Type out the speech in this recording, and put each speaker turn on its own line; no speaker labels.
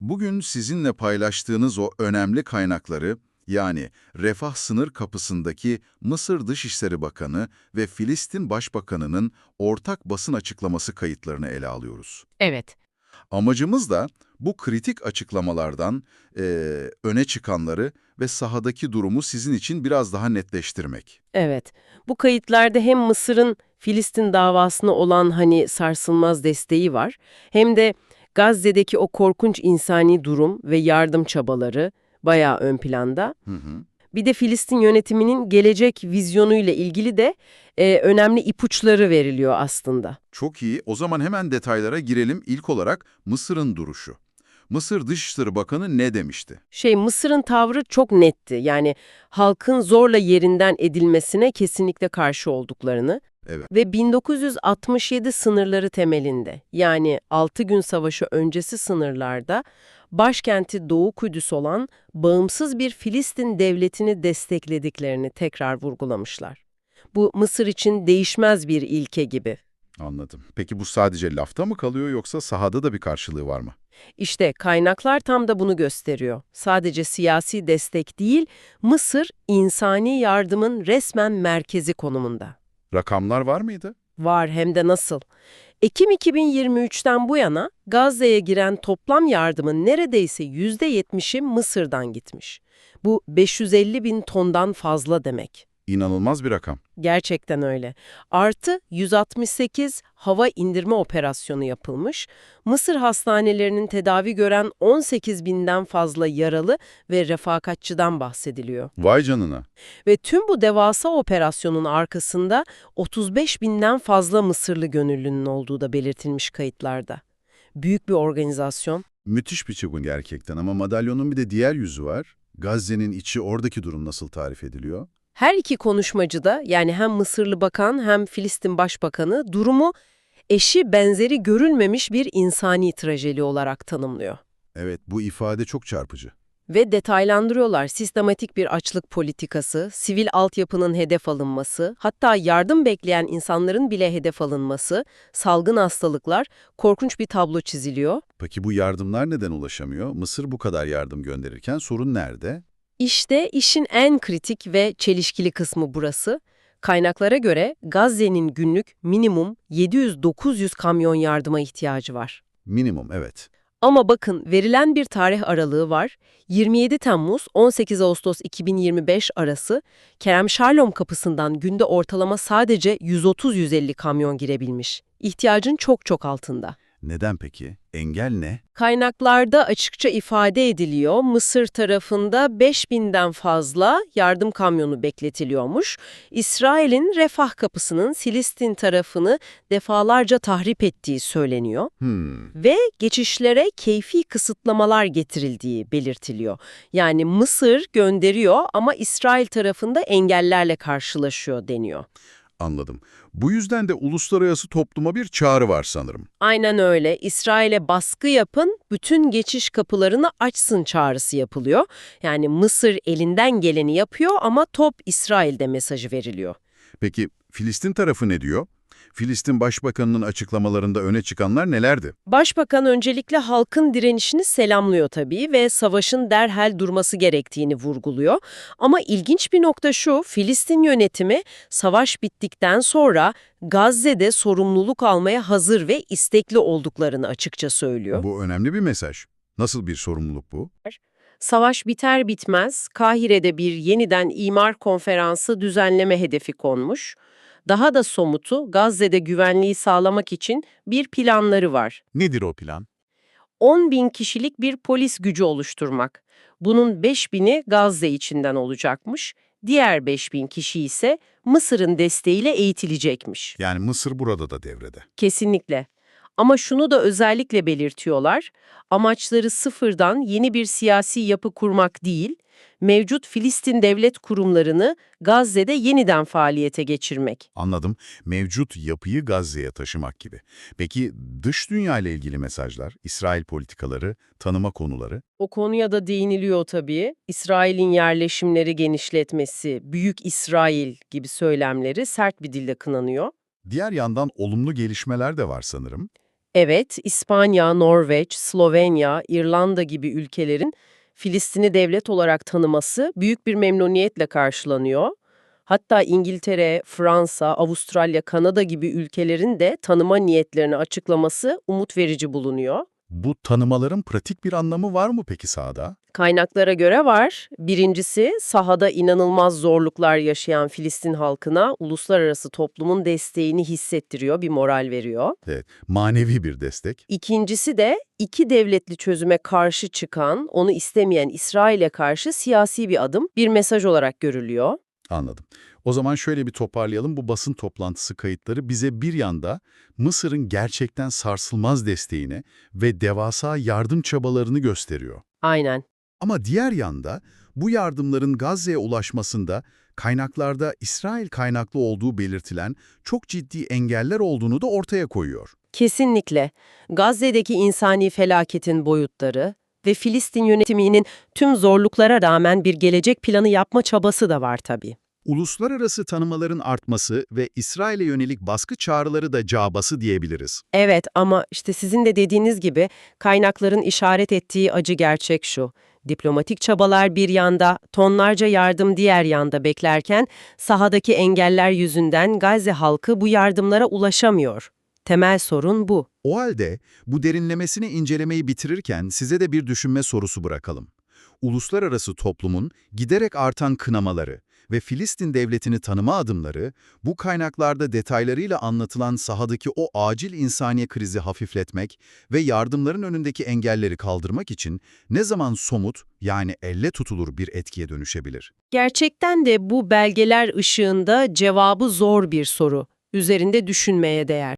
Bugün sizinle paylaştığınız o önemli kaynakları, yani refah sınır kapısındaki Mısır Dışişleri Bakanı ve Filistin Başbakanı'nın ortak basın açıklaması kayıtlarını ele alıyoruz.
Evet.
Amacımız da bu kritik açıklamalardan eee, öne çıkanları ve sahadaki durumu sizin için biraz daha netleştirmek.
Evet. Bu kayıtlarda hem Mısır'ın Filistin davasına olan hani sarsılmaz desteği var, hem de Gazze'deki o korkunç insani durum ve yardım çabaları bayağı ön planda.
Hı hı.
Bir de Filistin yönetiminin gelecek vizyonuyla ilgili de e, önemli ipuçları veriliyor aslında.
Çok iyi. O zaman hemen detaylara girelim. İlk olarak Mısır'ın duruşu. Mısır Dışişleri Bakanı ne demişti?
Şey Mısır'ın tavrı çok netti. Yani halkın zorla yerinden edilmesine kesinlikle karşı olduklarını
Evet.
ve 1967 sınırları temelinde yani 6 gün savaşı öncesi sınırlarda başkenti Doğu Kudüs olan bağımsız bir Filistin devletini desteklediklerini tekrar vurgulamışlar. Bu Mısır için değişmez bir ilke gibi.
Anladım. Peki bu sadece lafta mı kalıyor yoksa sahada da bir karşılığı var mı?
İşte kaynaklar tam da bunu gösteriyor. Sadece siyasi destek değil, Mısır insani yardımın resmen merkezi konumunda.
Rakamlar var mıydı?
Var hem de nasıl? Ekim 2023'ten bu yana Gazze'ye giren toplam yardımın neredeyse %70'i Mısır'dan gitmiş. Bu 550 bin tondan fazla demek.
İnanılmaz bir rakam.
Gerçekten öyle. Artı 168 hava indirme operasyonu yapılmış. Mısır hastanelerinin tedavi gören 18 binden fazla yaralı ve refakatçıdan bahsediliyor.
Vay canına.
Ve tüm bu devasa operasyonun arkasında 35 binden fazla Mısırlı gönüllünün olduğu da belirtilmiş kayıtlarda. Büyük bir organizasyon.
Müthiş bir çılgın gerçekten ama madalyonun bir de diğer yüzü var. Gazze'nin içi oradaki durum nasıl tarif ediliyor?
Her iki konuşmacı da yani hem Mısırlı bakan hem Filistin başbakanı durumu eşi benzeri görülmemiş bir insani trajedi olarak tanımlıyor.
Evet, bu ifade çok çarpıcı.
Ve detaylandırıyorlar sistematik bir açlık politikası, sivil altyapının hedef alınması, hatta yardım bekleyen insanların bile hedef alınması, salgın hastalıklar, korkunç bir tablo çiziliyor.
Peki bu yardımlar neden ulaşamıyor? Mısır bu kadar yardım gönderirken sorun nerede?
İşte işin en kritik ve çelişkili kısmı burası. Kaynaklara göre Gazze'nin günlük minimum 700-900 kamyon yardıma ihtiyacı var.
Minimum, evet.
Ama bakın verilen bir tarih aralığı var. 27 Temmuz 18 Ağustos 2025 arası Kerem Şarlom kapısından günde ortalama sadece 130-150 kamyon girebilmiş. İhtiyacın çok çok altında.
Neden peki? Engel ne?
Kaynaklarda açıkça ifade ediliyor. Mısır tarafında 5000'den fazla yardım kamyonu bekletiliyormuş. İsrail'in refah kapısının Filistin tarafını defalarca tahrip ettiği söyleniyor.
Hmm,
Ve geçişlere keyfi kısıtlamalar getirildiği belirtiliyor. Yani Mısır gönderiyor ama İsrail tarafında engellerle karşılaşıyor deniyor.
Anladım. Bu yüzden de uluslararası topluma bir çağrı var sanırım.
Aynen öyle. İsrail'e baskı yapın, bütün geçiş kapılarını açsın çağrısı yapılıyor. Yani Mısır elinden geleni yapıyor ama top İsrail'de mesajı veriliyor.
Peki Filistin tarafı ne diyor? Filistin Başbakanı'nın açıklamalarında öne çıkanlar nelerdi?
Başbakan öncelikle halkın direnişini selamlıyor tabii ve savaşın derhal durması gerektiğini vurguluyor. Ama ilginç bir nokta şu, Filistin yönetimi savaş bittikten sonra Gazze'de sorumluluk almaya hazır ve istekli olduklarını açıkça söylüyor.
Bu önemli bir mesaj. Nasıl bir sorumluluk bu?
Savaş biter bitmez Kahire'de bir yeniden imar konferansı düzenleme hedefi konmuş. Daha da somutu Gazze'de güvenliği sağlamak için bir planları var.
Nedir o plan?
10 bin kişilik bir polis gücü oluşturmak. Bunun 5 bini Gazze içinden olacakmış. Diğer 5 bin kişi ise Mısır'ın desteğiyle eğitilecekmiş.
Yani Mısır burada da devrede.
Kesinlikle. Ama şunu da özellikle belirtiyorlar. Amaçları sıfırdan yeni bir siyasi yapı kurmak değil, mevcut Filistin devlet kurumlarını Gazze'de yeniden faaliyete geçirmek.
Anladım. Mevcut yapıyı Gazze'ye taşımak gibi. Peki dış dünya ile ilgili mesajlar, İsrail politikaları, tanıma konuları?
O konuya da değiniliyor tabii. İsrail'in yerleşimleri genişletmesi, Büyük İsrail gibi söylemleri sert bir dille kınanıyor.
Diğer yandan olumlu gelişmeler de var sanırım.
Evet, İspanya, Norveç, Slovenya, İrlanda gibi ülkelerin Filistin'i devlet olarak tanıması büyük bir memnuniyetle karşılanıyor. Hatta İngiltere, Fransa, Avustralya, Kanada gibi ülkelerin de tanıma niyetlerini açıklaması umut verici bulunuyor.
Bu tanımaların pratik bir anlamı var mı peki sahada?
Kaynaklara göre var. Birincisi, sahada inanılmaz zorluklar yaşayan Filistin halkına uluslararası toplumun desteğini hissettiriyor, bir moral veriyor.
Evet, manevi bir destek.
İkincisi de iki devletli çözüme karşı çıkan, onu istemeyen İsrail'e karşı siyasi bir adım, bir mesaj olarak görülüyor.
Anladım. O zaman şöyle bir toparlayalım. Bu basın toplantısı kayıtları bize bir yanda Mısır'ın gerçekten sarsılmaz desteğini ve devasa yardım çabalarını gösteriyor.
Aynen.
Ama diğer yanda bu yardımların Gazze'ye ulaşmasında kaynaklarda İsrail kaynaklı olduğu belirtilen çok ciddi engeller olduğunu da ortaya koyuyor.
Kesinlikle. Gazze'deki insani felaketin boyutları ve Filistin yönetiminin tüm zorluklara rağmen bir gelecek planı yapma çabası da var tabii.
Uluslararası tanımaların artması ve İsrail'e yönelik baskı çağrıları da cabası diyebiliriz.
Evet ama işte sizin de dediğiniz gibi kaynakların işaret ettiği acı gerçek şu. Diplomatik çabalar bir yanda, tonlarca yardım diğer yanda beklerken sahadaki engeller yüzünden Gazze halkı bu yardımlara ulaşamıyor. Temel sorun bu.
O halde bu derinlemesine incelemeyi bitirirken size de bir düşünme sorusu bırakalım. Uluslararası toplumun giderek artan kınamaları ve Filistin devletini tanıma adımları, bu kaynaklarda detaylarıyla anlatılan sahadaki o acil insaniye krizi hafifletmek ve yardımların önündeki engelleri kaldırmak için ne zaman somut, yani elle tutulur bir etkiye dönüşebilir?
Gerçekten de bu belgeler ışığında cevabı zor bir soru. Üzerinde düşünmeye değer.